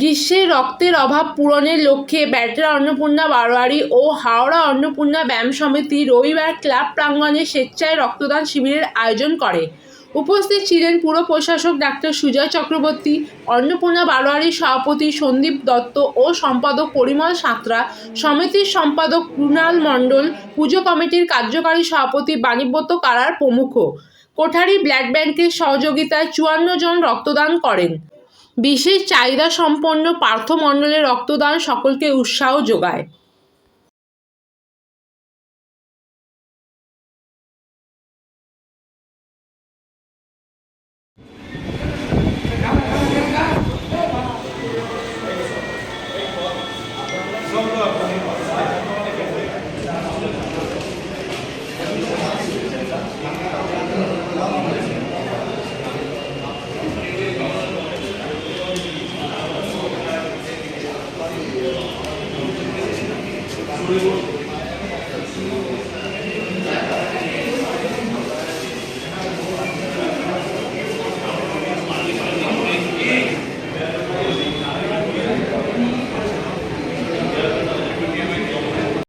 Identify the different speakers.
Speaker 1: গ্রীষ্মে রক্তের অভাব পূরণের লক্ষ্যে ব্যাটেরা অন্নপূর্ণা বারোয়ারি ও হাওড়া অন্নপূর্ণা ব্যায়াম সমিতি রবিবার ক্লাব প্রাঙ্গণে স্বেচ্ছায় রক্তদান শিবিরের আয়োজন করে। উপস্থিত ছিলেন পুর প্রশাসক ডাক্তার সুজয় চক্রবর্তী, অন্নপূর্ণা বারোয়ারির সভাপতি সন্দীপ দত্ত ও সম্পাদক পরিমল সাঁতরা, সমিতির সম্পাদক কুণাল মণ্ডল, পুজো কমিটির কার্যকারী সভাপতি বাণীব্রত কারার প্রমুখ। কোঠারি ব্লাড ব্যাংকের সহযোগিতায় চুয়ান্ন জন রক্তদান করেন। বিশেষ চাহিদা সম্পন্ন পার্থমণ্ডলের রক্তদান সকলকে উৎসাহ যোগায়। Hollywood.